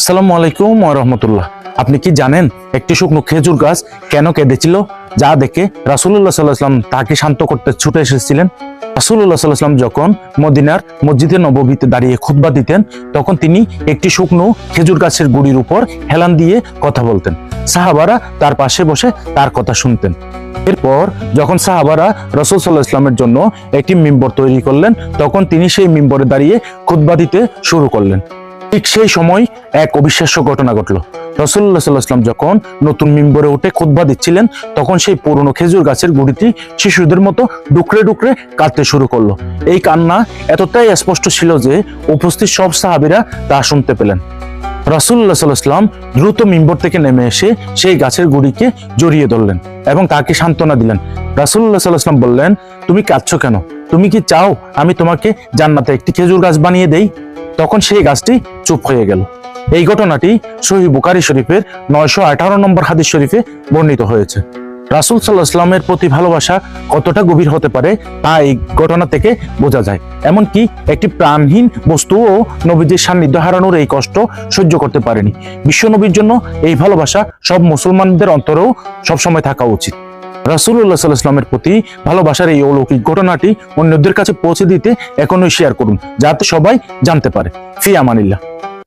আসসালামু আলাইকুম রহমতুল্লাহ। আপনি কি জানেন একটি শুকনো খেজুর গাছ কেন কেঁদেছিল? যা দেখে রাসুল্লাহ সাল্লাহাম তাকে শান্ত করতে ছুটে এসেছিলেন। রাসুল্লাহ সাল্লাহাম যখন মদিনার মসজিদে নববীতে দাঁড়িয়ে খুতবা দিতেন, তখন তিনি একটি শুকনো খেজুর গাছের গুড়ির উপর হেলান দিয়ে কথা বলতেন। সাহাবারা তার পাশে বসে তার কথা শুনতেন। এরপর যখন সাহাবারা রসুল সাল্লাহ ইসলামের জন্য একটি মিম্বর তৈরি করলেন, তখন তিনি সেই মিম্বরে দাঁড়িয়ে খুতবা দিতে শুরু করলেন। ঠিক সেই সময় এক অবিশ্বাস্য ঘটনা ঘটল। রসুল্লাহ সাল্লাহাম যখন নতুন মিম্বরে উঠে খুতবা দিচ্ছিলেন, তখন সেই পুরনো খেজুর গাছের গুড়িটি শিশুদের মতো ডুকরে ডুকরে কাঁদতে শুরু করল। এই কান্না এতটাই স্পষ্ট ছিল যে উপস্থিত সব সাহাবিরা তা শুনতে পেলেন। রাসুল্লাহ সাল্লাহাম দ্রুত মিম্বর থেকে নেমে এসে সেই গাছের গুড়িকে জড়িয়ে ধরলেন এবং তাকে সান্ত্বনা দিলেন। রাসুল্লাহ সাল্লাহাম বললেন, তুমি কাঁদছো কেন? তুমি কি চাও আমি তোমাকে জান্নাতে একটি খেজুর গাছ বানিয়ে দেই? তখন সেই গাছটি চুপ হয়ে গেল। এই ঘটনাটি সহি বুকারি শরীফের নয়শো আঠারো নম্বর হাদিস শরীফে বর্ণিত হয়েছে। রাসুল সাল্লাহ ইসলামের প্রতি ভালোবাসা কতটা গভীর হতে পারে তা এই ঘটনা থেকে বোঝা যায়। এমনকি একটি প্রাণহীন বস্তুও নবীজির সান্নিধ্য হারানোর এই কষ্ট সহ্য করতে পারেনি। বিশ্ব নবীর জন্য এই ভালোবাসা সব মুসলমানদের অন্তরেও সবসময় থাকা উচিত। রাসুল্লাহ সাল্লাহ ইসলামের প্রতি ভালোবাসার এই অলৌকিক ঘটনাটি অন্যদের কাছে পৌঁছে দিতে এখনই শেয়ার করুন, যাতে সবাই জানতে পারে। ফি আমানিল্লাহ।